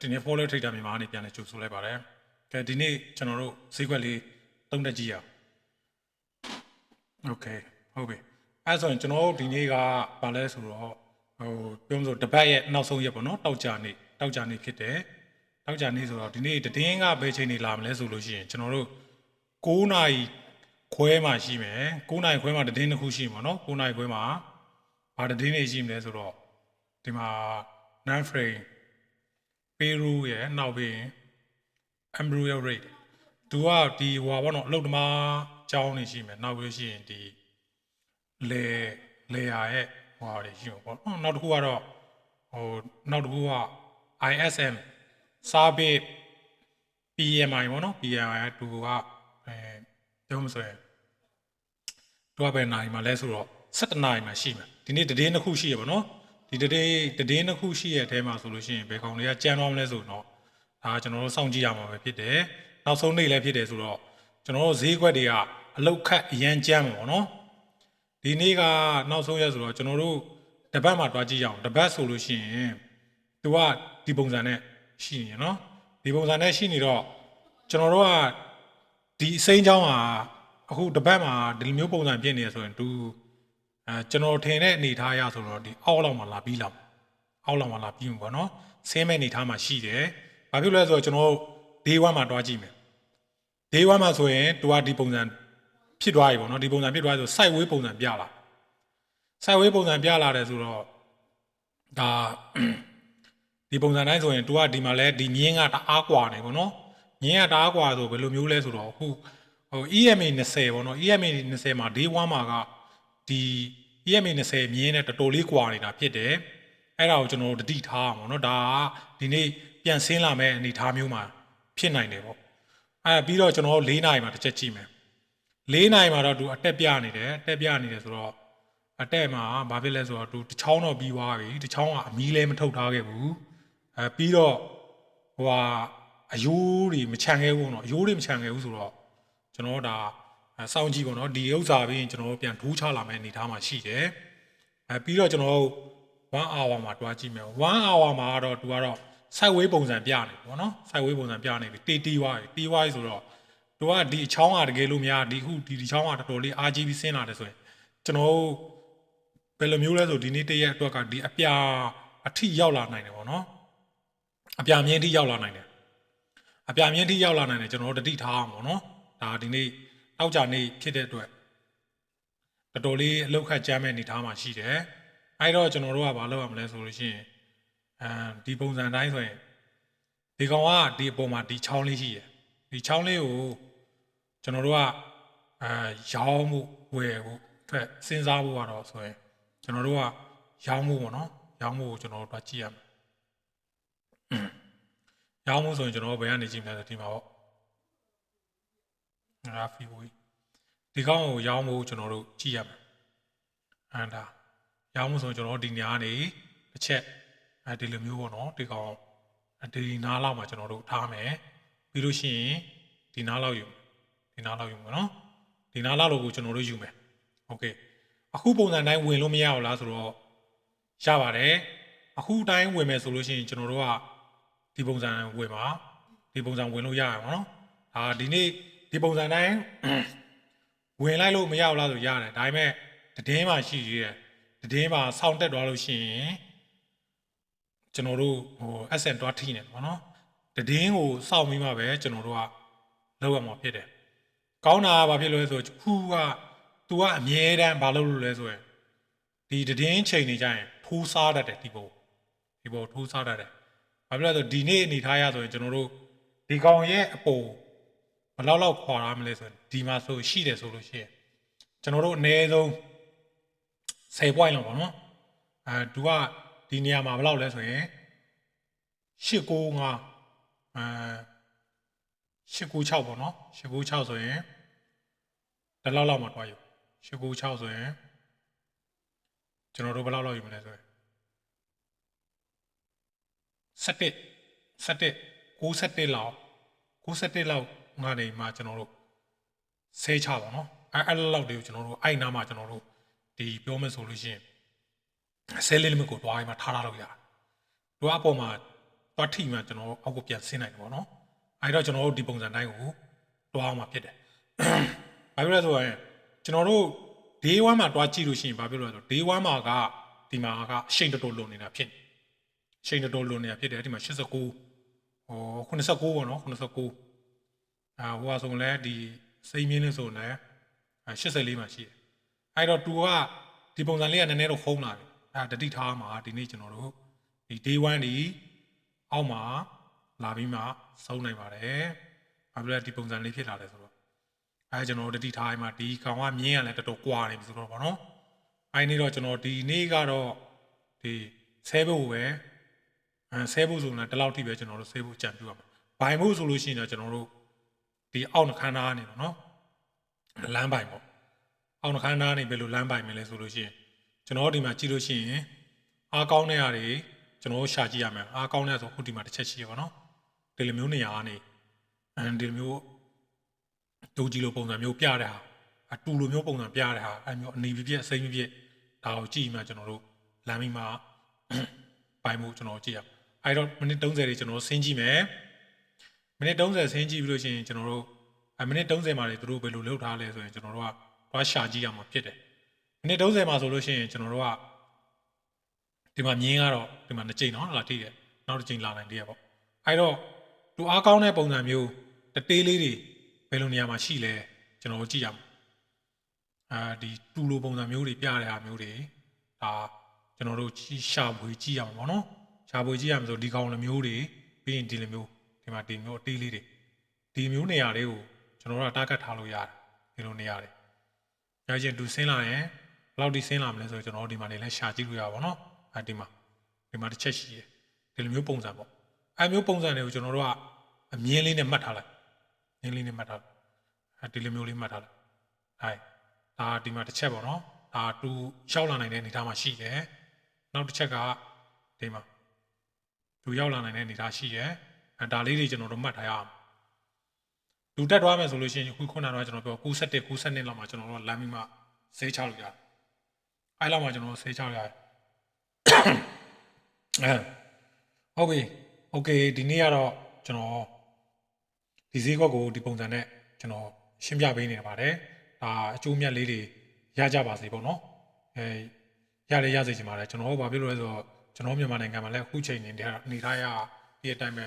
ဒီနေ့ follow trader မြန်မာကနေပြန်လဲကြိုဆိုလိုက်ပါတယ်ကဲဒီနေ့ကျွန်တော်တို့ဈေးကွက်လေးသုံးတက်ကြည့်ရအောင် okay ဟုတ်ပြီအဲဆိုရင်ကျွန်တော်တို့ဒီနေ့ကဘာလဲဆိုတော့ဟိုပြောမလို့တပတ်ရဲ့နောက်ဆုံးရက်ပေါ့နော်တောက်ကြနေ့တောက်ကြနေ့ဖြစ်တယ်တောက်ကြနေ့ဆိုတော့ဒီနေ့တည်င်းကဘယ်ချိန်နေလာမလဲဆိုလို့ရှိရင်ကျွန်တော်တို့9နာရီခွဲမှရှိမယ်9နာရီခွဲမှတည်င်းတစ်ခုရှိမှာနော်9နာရီခွဲမှဘာတည်င်းနေရှိမလဲဆိုတော့ဒီမှာ non frame ပေရူရဲ့နောက်ပြီးရင် Embryo rate သူကဒီဟိုပါဘောနော်အလုတ်သမားကြောင်းနေရှိမယ်နောက်ပြီးလို့ရှိရင်ဒီလေလေယာရဲ့ဟိုဟာတွေရှိမှာပေါ့နော်နောက်တစ်ခုကတော့ဟိုနောက်တစ်ခုက ISM Sabit PMI ပေါ့နော် PMI ကသူကအဲပြောမဆိုရင်သူကပဲနိုင်မှာလဲဆိုတော့7နိုင်မှာရှိမှာဒီနေ့တည်င်းတစ်ခုရှိရပါတော့ ဒီတည်င်းတည်င်းတစ်ခုရှိရတဲ့အထဲမှာဆိုလို့ရှိရင်ဘယ်ကောင်တွေကကြမ်းသွားမလဲဆိုတော့ဒါကကျွန်တော်တို့စောင့်ကြည့်ရမှာပဲဖြစ်တယ်နောက်ဆုံးနေ့လည်းဖြစ်တယ်ဆိုတော့ကျွန်တော်တို့ဈေးကွက်တွေကအလုတ်ခတ်အရန်ကြမ်းမှာပေါ့နော်ဒီနေ့ကနောက်ဆုံးရက်ဆိုတော့ကျွန်တော်တို့တပတ်မှာတွားကြည့်ရအောင်တပတ်ဆိုလို့ရှိရင်သူကဒီပုံစံနဲ့ရှိနေရနော်ဒီပုံစံနဲ့ရှိနေတော့ကျွန်တော်တို့ကဒီအစိမ်းချောင်းကအခုတပတ်မှာဒီလိုမျိုးပုံစံဖြစ်နေရဆိုရင်သူ အဲကျွန်တော်ထင်တဲ့အနေထားရဆိုတော့ဒီအောက်လောက်မှာလာပြီးလောက်အောက်လောက်မှာလာပြီးမှာပေါ့နော်ဆင်းမဲ့အနေထားမှာရှိတယ်ဘာဖြစ်လဲဆိုတော့ကျွန်တော် day 1မှာတွားကြည့်မယ် day 1မှာဆိုရင်သူကဒီပုံစံဖြစ်သွားပြီပေါ့နော်ဒီပုံစံဖြစ်သွားပြီဆို site way ပုံစံပြလာ site way ပုံစံပြလာတယ်ဆိုတော့ဒါဒီပုံစံတိုင်းဆိုရင် तू ကဒီမှာလဲဒီမြင်းကတအားกว่าနေပေါ့နော်မြင်းကတအားกว่าဆိုဘယ်လိုမျိုးလဲဆိုတော့ဟိုဟို EMA 20ပေါ့နော် EMA 20မှာ day 1မှာက ဒီ EMA 20မြင်းနဲ့တော်တော်လေးกว่าနေတာဖြစ်တယ်အဲ့ဒါကိုကျွန်တော်တို့တတိထားအောင်ပေါ့နော်ဒါကဒီနေ့ပြန်ဆင်းလာမဲ့အနေထားမျိုးမှာဖြစ်နိုင်တယ်ပေါ့အဲ့ပြီးတော့ကျွန်တော်တို့၄နာရီမှာတစ်ချက်ကြည့်မယ်၄နာရီမှာတော့သူအတက်ပြနေတယ်အတက်ပြနေတယ်ဆိုတော့အတက်မှာဘာဖြစ်လဲဆိုတော့သူတစ်ချောင်းတော့ပြီးသွားပြီတစ်ချောင်းကအမီးလည်းမထုတ်ထားခဲ့ဘူးအဲပြီးတော့ဟိုဟာအယိုးတွေမချန်ခဲ့ဘူးเนาะအယိုးတွေမချန်ခဲ့ဘူးဆိုတော့ကျွန်တော်ဒါ စောင့်ကြည့်ပေါ့နော်ဒီဥစ္စာပြီးရင်ကျွန်တော်ပြန်ဒူးချလာမယ့်အနေထားမှာရှိတယ်အဲပြီးတော့ကျွန်တော်1 hour မှာတွားကြည့်မယ်1 hour မှာတော့သူကတော့ site way ပုံစံပြနေပေါ့နော် site way ပုံစံပြနေပြီတီတီဝါတီဝါဆိုတော့သူကဒီအချောင်းကတကယ်လို့များဒီခုဒီဒီချောင်းကတော်တော်လေး RGB ဆင်းလာတယ်ဆိုရင်ကျွန်တော်ဘယ်လိုမျိုးလဲဆိုဒီနေ့တရက်အတွက်ကဒီအပြာအထိရောက်လာနိုင်တယ်ပေါ့နော်အပြာမြင်းထိရောက်လာနိုင်တယ်အပြာမြင်းထိရောက်လာနိုင်တယ်ကျွန်တော်တို့တတိထားအောင်ပေါ့နော်ဒါဒီနေ့ တောက်ကြနေ့ဖြစ်တဲ့အတွက်တော်တော်လေးအလောက်ခတ်ကြမ်းမဲ့အနေထားမှာရှိတယ်အဲ့တော့ကျွန်တော်တို့ကဘာလုပ်ရမလဲဆိုလို့ရှိရင်အဲဒီပုံစံတိုင်းဆိုရင်ဒီကောင်ကဒီအပေါ်မှာဒီချောင်းလေးရှိတယ်ဒီချောင်းလေးကိုကျွန်တော်တို့ကအဲရောင်းမှုဝယ်ဖို့အတွက်စဉ်းစားဖို့ကတော့ဆိုရင်ကျွန်တော်တို့ကရောင်းမှုပေါ့နော်ရောင်းမှုကိုကျွန်တော်တို့တွားကြည့်ရမယ်ရောင်းမှုဆိုရင်ကျွန်တော်တို့ဘယ်ကနေကြည့်မလဲဆိုဒီမှာပေါ့ ငါဖီဝေးဒီကောင်ကိုရောင်းမှုကျွန်တော်တို့ကြည့်ရမယ်အန်ဒါရောင်းမှုဆိုရင်ကျွန်တော်တို့ဒီနေရာကနေတစ်ချက်အဲဒီလိုမျိုးပေါ့နော်ဒီကောင်ဒီနားလောက်မှာကျွန်တော်တို့ထားမယ်ပြီးလို့ရှိရင်ဒီနားလောက်ယူဒီနားလောက်ယူမယ်နော်ဒီနားလောက်ကိုကျွန်တော်တို့ယူမယ်โอเคအခုပုံစံတိုင်းဝင်လို့မရဘူးလားဆိုတော့ရပါတယ်အခုတိုင်းဝင်မယ်ဆိုလို့ရှိရင်ကျွန်တော်တို့ကဒီပုံစံဝင်ပါဒီပုံစံဝင်လို့ရရမှာနော်ဒါဒီနေ့ ဒီပုံစံတိုင်းဝင်လိုက်လို့မရဘူးလားဆိုရတယ်ဒါပေမဲ့တည်င်းမှရှိသေးတယ်တည်င်းမှဆောင်းတက်သွားလို့ရှိရင်ကျွန်တော်တို့ဟို SN တွားထိနေတယ်ပေါ့နော်တည်င်းကိုစောင့်ပြီးမှပဲကျွန်တော်တို့ကလောက်ရမှာဖြစ်တယ်ကောင်းတာကဘာဖြစ်လို့လဲဆိုခုက तू ကအမြဲတမ်းဘာလုပ်လို့လဲဆိုရင်ဒီတည်င်းချိန်နေကြရင်ထိုးစားတတ်တယ်ဒီပုံဒီပုံထိုးစားတတ်တယ်ဘာဖြစ်လဲဆိုဒီနေ့အနေထားရဆိုရင်ကျွန်တော်တို့ဒီကောင်ရဲ့အပေါ် ဘယ်လောက်လောက်ခွာရမလဲဆိုရင်ဒီမှာဆိုရှိတယ်ဆိုလို့ရှိရင်ကျွန်တော်တို့အနည်းဆုံး10 point လောက်ပေါ့နော်အဲသူကဒီနေရာမှာဘယ်လောက်လဲဆိုရင်895အဲ896ပေါ့နော်896ဆိုရင်ဒီလောက်လောက်မှာတွားယူ896ဆိုရင်ကျွန်တော်တို့ဘယ်လောက်လောက်ယူမလဲဆိုရင်17 17 61လောက်61လောက် ငါနေမှာကျွန်တော်တို့ဆဲချပါနော်အဲအဲ့လောက်တွေကိုကျွန်တော်တို့အဲ့နားမှာကျွန်တော်တို့ဒီပြောမယ်ဆိုလို့ရှိရင်ဆဲလေးလမကိုတွားရင်မှထားထားလို့ရတယ်တွားအပေါ်မှာသွားထိမှကျွန်တော်အောက်ကိုပြန်ဆင်းနိုင်တယ်ပေါ့နော်အဲဒီတော့ကျွန်တော်တို့ဒီပုံစံတိုင်းကိုတွားအောင်မှာဖြစ်တယ်ဘာဖြစ်လဲဆိုရင်ကျွန်တော်တို့ day 1မှာတွားကြည့်လို့ရှိရင်ဘာဖြစ်လို့လဲဆိုတော့ day 1မှာကဒီမှာကအရှိန်တော်တော်လွန်နေတာဖြစ်နေအရှိန်တော်တော်လွန်နေတာဖြစ်တယ်ဒီမှာ89ဟို89ပေါ့နော်89 အာဟိုအဆုံးလဲဒီစိတ်မြင့်လေးဆိုရင်84မှာရှိတယ်အဲ့တော့ तू ကဒီပုံစံလေးကနည်းနည်းတော့ဟုံးလာပြီအဲတတိထားမှာဒီနေ့ကျွန်တော်တို့ဒီ day 1ဒီအောက်မှာလာပြီးမှစုံနိုင်ပါတယ်ဘာဖြစ်လဲဒီပုံစံလေးဖြစ်လာတယ်ဆိုတော့အဲကျွန်တော်တို့တတိထားမှာဒီကောင်ကမြင်းရလဲတော်တော်ကွာနေပြီဆိုတော့ဗောနော်အဲနေ့တော့ကျွန်တော်ဒီနေ့ကတော့ဒီဆဲဖို့ပဲအဲဆဲဖို့ဆိုရင်ဒီလောက်ထိပဲကျွန်တော်တို့ဆဲဖို့ကြံပြရမှာဘိုင်ဖို့ဆိုလို့ရှိရင်တော့ကျွန်တော်တို့ ဒီအောက်နှခမ်းသားနေပါနော်လမ်းပိုင်ပေါ့အောက်နှခမ်းသားနေဘယ်လိုလမ်းပိုင်မလဲဆိုလို့ရှိရင်ကျွန်တော်တို့ဒီမှာကြည့်လို့ရှိရင်အားကောင်းတဲ့ဟာတွေကျွန်တော်တို့ရှာကြည့်ရမယ်အားကောင်းတဲ့ဆိုခုဒီမှာတစ်ချက်ရှိရပါတော့ဒီလိုမျိုးနေရာကနေအဲဒီလိုမျိုးဒူကြီးလိုပုံစံမျိုးပြတဲ့ဟာအတူလိုမျိုးပုံစံပြတဲ့ဟာအဲမျိုးအနေပြပြအစိမ့်ပြပြဒါကိုကြည့်မှကျွန်တော်တို့လမ်းမိမှာပိုင်မှုကျွန်တော်ကြည့်ရအဲတော့မိနစ်30တွေကျွန်တော်ဆင်းကြည့်မယ် မိနစ်30ဆင်းကြည့်ပြီးလို့ရှိရင်ကျွန်တော်တို့အဲမိနစ်30မှာတွေသူတို့ဘယ်လိုလုပ်ထားလဲဆိုရင်ကျွန်တော်တို့ကသွားရှာကြည့်ရမှာဖြစ်တယ်မိနစ်30မှာဆိုလို့ရှိရင်ကျွန်တော်တို့ကဒီမှာမြင်းကတော့ဒီမှာနှစ်ကြိမ်နော်လာထိတယ်နောက်တစ်ကြိမ်လာနိုင်သေးရပေါ့အဲတော့သူအားကောင်းတဲ့ပုံစံမျိုးတတေးလေးတွေဘယ်လိုနေရာမှာရှိလဲကျွန်တော်တို့ကြည့်ရမှာအာဒီတူလိုပုံစံမျိုးတွေပြတဲ့ဟာမျိုးတွေဒါကျွန်တော်တို့ရှာဖွေကြည့်ရမှာပေါ့နော်ရှာဖွေကြည့်ရမှာဆိုဒီကောင်လိုမျိုးတွေပြီးရင်ဒီလိုမျိုး ဒီမှာဒီမျိုးအတေးလေးတွေဒီမျိုးနေရာလေးကိုကျွန်တော်တို့ကတားကတ်ထားလို့ရတယ်ဒီလိုနေရာတွေရချင်းသူဆင်းလာရင်ဘယ်လောက်ထိဆင်းလာမလဲဆိုတော့ကျွန်တော်တို့ဒီမှာနေလဲရှာကြည့်လို့ရပါဘောနော်အဲဒီမှာဒီမှာတစ်ချက်ရှိတယ်ဒီလိုမျိုးပုံစံပေါ့အဲမျိုးပုံစံတွေကိုကျွန်တော်တို့ကအမြင်းလေးနဲ့မှတ်ထားလိုက်မြင်းလေးနဲ့မှတ်ထားလိုက်အဲဒီလိုမျိုးလေးမှတ်ထားလိုက်အဲဒါဒီမှာတစ်ချက်ပေါ့နော်ဒါသူရောက်လာနိုင်တဲ့အနေအထားမှာရှိတယ်နောက်တစ်ချက်ကဒီမှာသူရောက်လာနိုင်တဲ့အနေအထားရှိတယ်အဲ ဒါလေးတွေကျွန်တော်တို့မှတ်ထားရအောင်လူတက်သွားမယ်ဆိုလို့ရှိရင်ခုခုနကတော့ကျွန်တော်ပြော91 92လောက်မှာကျွန်တော်တို့လမ်းပြီးမှဆေးချလို့ရတယ်။အဲလောက်မှာကျွန်တော်ဆေးချလို့ရတယ်။အဲဟုတ်ပြီ။ Okay ဒီနေ့ကတော့ကျွန်တော်ဒီဈေးကွက်ကိုဒီပုံစံနဲ့ကျွန်တော်ရှင်းပြပေးနေပါတယ်။ဒါအကျိုးမြတ်လေးတွေရကြပါစေပေါ့နော်။အဲရရရစေချင်ပါတယ်ကျွန်တော်တို့ဘာဖြစ်လို့လဲဆိုတော့ကျွန်တော်မြန်မာနိုင်ငံမှာလည်းအခုချိန်နေတဲ့အနေထားရဒီအတိုင်းပဲ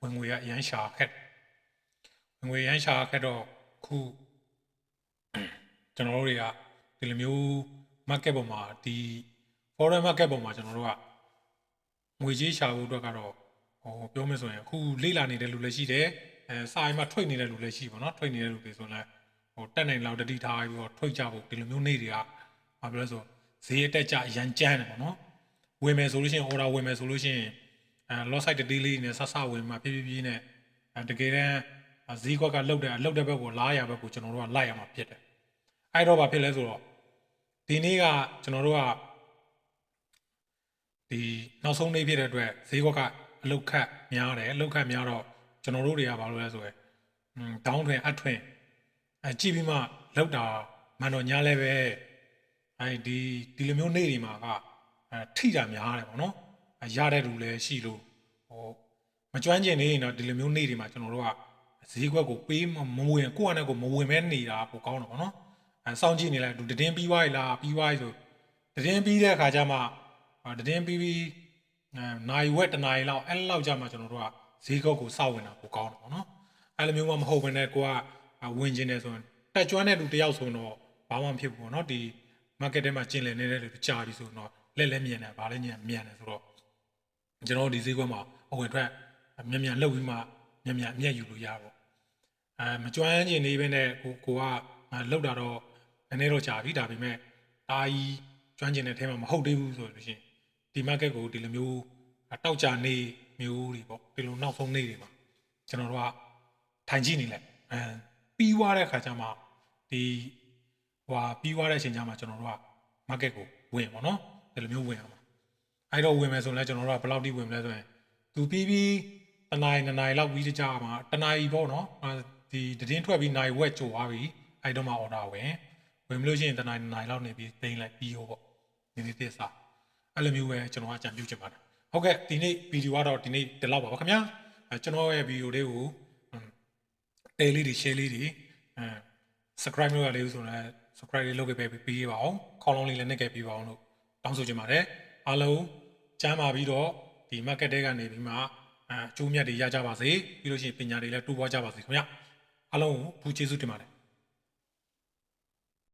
ဝင်ငွေကအရန်ရှာခက်တယ်ငွေရမ်းရှာခဲ့တော့ခုကျွန်တော်တို့တွေကဒီလိုမျိုး market ပေါ်မှာဒီ foreign market ပေါ်မှာကျွန်တော်တို့ကငွေကြီးရှာဖို့အတွက်ကတော့ဟိုပြောမယ်ဆိုရင်အခုလေ့လာနေတဲ့လူလည်းရှိတယ်အဲစာရင်မှာထွိတ်နေတဲ့လူလည်းရှိပါတော့ထွိတ်နေတဲ့လူတွေဆိုရင်လည်းဟိုတက်နိုင်လောက်တတိထားပြီးတော့ထွိတ်ကြဖို့ဒီလိုမျိုးနေ့တွေကဘာပြောလဲဆိုဈေးအတက်ကြရန်ကြမ်းတယ်ပေါ့နော်ဝင်မယ်ဆိုလို့ရှိရင် order ဝင်မယ်ဆိုလို့ရှိရင်အဲ loss side တတိလေးနဲ့ဆဆဝင်မှာပြပြပြနဲ့အဲတကယ်တမ်းဈေးကွက်ကလှုပ်တယ်လှုပ်တဲ့ဘက်ကိုလားရဘက်ကိုကျွန်တော်တို့ကလိုက်ရမှာဖြစ်တယ်။အဲ့တော့ဘာဖြစ်လဲဆိုတော့ဒီနေ့ကကျွန်တော်တို့ကဒီနောက်ဆုံးနေ့ဖြစ်တဲ့အတွက်ဈေးကွက်ကအလုတ်ခတ်များတယ်အလုတ်ခတ်များတော့ကျွန်တော်တို့တွေကဘာလို့လဲဆိုရင်อืมတောင်းထွင်အထွင်အဲကြည့်ပြီးမှလောက်တာမှန်တော့ညာလဲပဲအဲဒီဒီလိုမျိုးနေ့တွေမှာကအဲထိတာများတယ်ပေါ့နော်အဲ ရတဲ့လူလည်းရှိလို့ဟိုမကျွမ်းကျင်နေရင်တော့ဒီလိုမျိုးနေ့တွေမှာကျွန်တော်တို့ကဈေးကွက်ကိုပေးမမဝင်ကိုယ့်အနေကိုမဝင်မဲနေတာပိုကောင်းတယ်ပေါ့နော်အဲစောင့်ကြည့်နေလိုက်သူတည်င်းပြီးသွားပြီလားပြီးသွားပြီဆိုတည်င်းပြီးတဲ့အခါကျမှတည်င်းပြီးပြီးအဲနိုင်ဝက်တနိုင်လောက်အဲ့လောက်ကြမှကျွန်တော်တို့ကဈေးကွက်ကိုစောင့်ဝင်တာပိုကောင်းတယ်ပေါ့နော်အဲ့လိုမျိုးမှမဟုတ်ဘဲနဲ့ကိုကဝင်ကျင်နေဆိုရင်တက်ကျွမ်းတဲ့လူတယောက်ဆိုတော့ဘာမှမဖြစ်ဘူးပေါ့နော်ဒီ market ထဲမှာကျင်လည်နေတဲ့လူကြာပြီဆိုတော့လက်လက်မြင်တယ်ဗာလဲညံမြန်တယ်ဆိုတော့ ကျွန်တော်ဒီဈေးကွက်မှာအဝင်ထွက်မြန်မြန်လှုပ်ပြီးမှမြန်မြန်အမျက်ယူလို့ရပါအဲမကျွမ်းကျင်နေပဲနဲ့ကိုကိုကလောက်တာတော့နည်းနည်းတော့ကြာပြီဒါပေမဲ့ဒါကြီးကျွမ်းကျင်တဲ့အဲမှာမဟုတ်သေးဘူးဆိုလို့ရှိရင်ဒီ market ကိုဒီလိုမျိုးတောက်ကြနေမျိုးတွေပေါ့ဒီလိုနောက်ဆုံးနေ့တွေမှာကျွန်တော်တို့ကထိုင်ကြည့်နေလိုက်အဲပြီးွားတဲ့ခါကျမှဒီဟွာပြီးွားတဲ့အချိန်ကျမှကျွန်တော်တို့က market ကိုဝင်ပါတော့ဒီလိုမျိုးဝင်အောင် အဲ့တော့ဝင်မယ်ဆိုရင်လည်းကျွန်တော်တို့ကဘယ်လောက်ထိဝင်မလဲဆိုရင်သူပြီးပြီးတနားရီနှစ်နာရီလောက်ပြီးကြမှာတနာရီပေါ့နော်ဒီတည်င်းထွက်ပြီးနိုင်ဝက်ကြိုသွားပြီအဲ့တော့မှ order ဝင်ဝင်မလို့ရှိရင်တနားရီနှစ်နာရီလောက်နေပြီးသိမ်းလိုက်ပြီးရောပေါ့ဒီနေ့သစ္စာအဲ့လိုမျိုးပဲကျွန်တော်ကကြံပြုတ်ချင်ပါတယ်ဟုတ်ကဲ့ဒီနေ့ဗီဒီယိုကတော့ဒီနေ့ဒီလောက်ပါပါခင်ဗျာအဲကျွန်တော်ရဲ့ဗီဒီယိုလေးကိုတဲလေးတွေ share လေးတွေအဲ subscribe လုပ်ရလေးဆိုတော့ subscribe လေးလုပ်ခဲ့ပေးပြီးပါအောင်ခေါင်းလုံးလေးလည်းနှိပ်ခဲ့ပြီးပါအောင်လို့တောင်းဆိုချင်ပါတယ်အားလုံး ကျမ်းပါပြီးတော့ဒီ market တဲကနေပြီးမှအဲအကျိုးမြတ်တွေရကြပါစေပြီးလို့ရှိရင်ပညာတွေလည်းတိုးပွားကြပါစေခင်ဗျာအားလုံးကိုဘူးကျေးဇူးတင်ပါတယ်